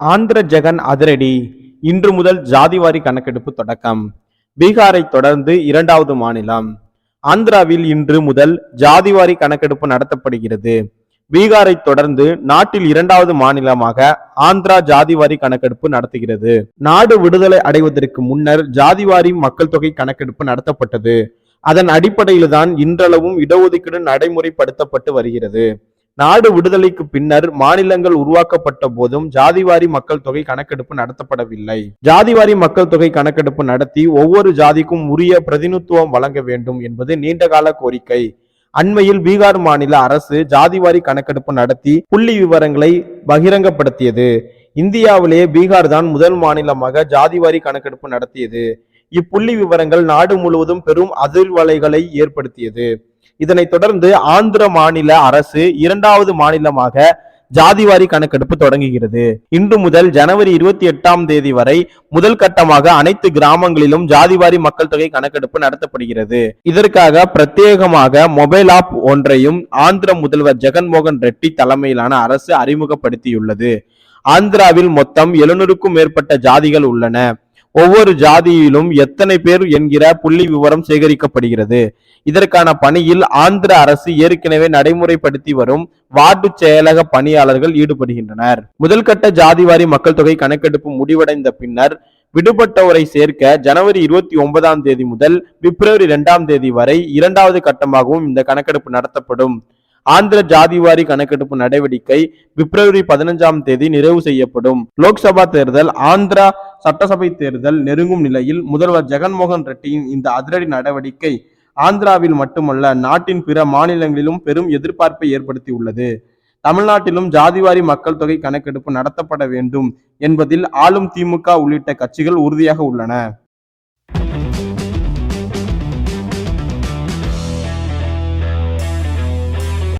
ஆந்திர ஜெகன் அதிரடி. இன்று முதல் ஜாதிவாரி கணக்கெடுப்பு தொடக்கம். பீகாரை தொடர்ந்து இரண்டாவது மாநிலம். ஆந்திராவில் இன்று முதல் ஜாதிவாரி கணக்கெடுப்பு நடத்தப்படுகிறது. பீகாரை தொடர்ந்து நாட்டில் இரண்டாவது மாநிலமாக ஆந்திரா ஜாதிவாரி கணக்கெடுப்பு நடத்துகிறது. நாடு விடுதலை அடைவதற்கு முன்னர் ஜாதிவாரி மக்கள் தொகை கணக்கெடுப்பு நடத்தப்பட்டது. அதன் அடிப்படையில்தான் இன்றளவும் இடஒதுக்கீடு நடைமுறைப்படுத்தப்பட்டு வருகிறது. நாடு விடுதலைக்கு பின்னர் மாநிலங்கள் உருவாக்கப்பட்ட போதும் ஜாதிவாரி மக்கள் தொகை கணக்கெடுப்பு நடத்தப்படவில்லை. ஜாதிவாரி மக்கள் தொகை கணக்கெடுப்பு நடத்தி ஒவ்வொரு ஜாதிக்கும் உரிய பிரதிநிதித்துவம் வழங்க வேண்டும் என்பது நீண்டகால கோரிக்கை. அண்மையில் பீகார் மாநில அரசு ஜாதிவாரி கணக்கெடுப்பு நடத்தி புள்ளி விவரங்களை பகிரங்கப்படுத்தியது. இந்தியாவிலேயே பீகார் தான் முதல் மாநிலமாக ஜாதிவாரி கணக்கெடுப்பு நடத்தியது. இப்புள்ளி விவரங்கள் நாடு முழுவதும் பெரும் அதிர்வலைகளை ஏற்படுத்தியது. இதனைத் தொடர்ந்து ஆந்திர மாநில அரசு இரண்டாவது மாநிலமாக ஜாதிவாரி கணக்கெடுப்பு தொடங்குகிறது. இன்று முதல் ஜனவரி இருபத்தி எட்டாம் தேதி வரை முதல் கட்டமாக அனைத்து கிராமங்களிலும் ஜாதிவாரி மக்கள் தொகை கணக்கெடுப்பு நடத்தப்படுகிறது. இதற்காக பிரத்யேகமாக மொபைல் ஆப் ஒன்றையும் ஆந்திர முதல்வர் ஜெகன்மோகன் ரெட்டி தலைமையிலான அரசு அறிமுகப்படுத்தியுள்ளது. ஆந்திராவில் மொத்தம் எழுநூறுக்கும் மேற்பட்ட ஜாதிகள் உள்ளன. ஒவ்வொரு ஜாதியிலும் எத்தனை பேர் என்கிற புள்ளி விவரம் சேகரிக்கப்படுகிறது. இதற்கான பணியில் ஆந்திர அரசு ஏற்கனவே நடைமுறைப்படுத்தி வரும் வார்டு செயலக பணியாளர்கள் ஈடுபடுகின்றனர். முதல் கட்ட ஜாதிவாரி மக்கள் தொகை கணக்கெடுப்பு முடிவடைந்த பின்னர் விடுபட்டவரை சேர்க்க ஜனவரி இருபத்தி ஒன்பதாம் தேதி முதல் பிப்ரவரி இரண்டாம் தேதி வரை இரண்டாவது கட்டமாகவும் இந்த கணக்கெடுப்பு நடத்தப்படும். ஆந்திர ஜாதிவாரி கணக்கெடுப்பு நடவடிக்கை பிப்ரவரி பதினஞ்சாம் தேதி நிறைவு செய்யப்படும். லோக்சபா தேர்தல் ஆந்திரா சட்டசபை தேர்தல் நெருங்கும் நிலையில் முதல்வர் ஜெகன்மோகன் ரெட்டியின் இந்த அதிரடி நடவடிக்கை ஆந்திராவில் மட்டுமல்ல நாட்டின் பிற மாநிலங்களிலும் பெரும் எதிர்பார்ப்பை ஏற்படுத்தியுள்ளது. தமிழ்நாட்டிலும் ஜாதிவாரி மக்கள் தொகை கணக்கெடுப்பு நடத்தப்பட வேண்டும் என்பதில் ஆளும் திமுக உள்ளிட்ட கட்சிகள் உறுதியாக உள்ளன.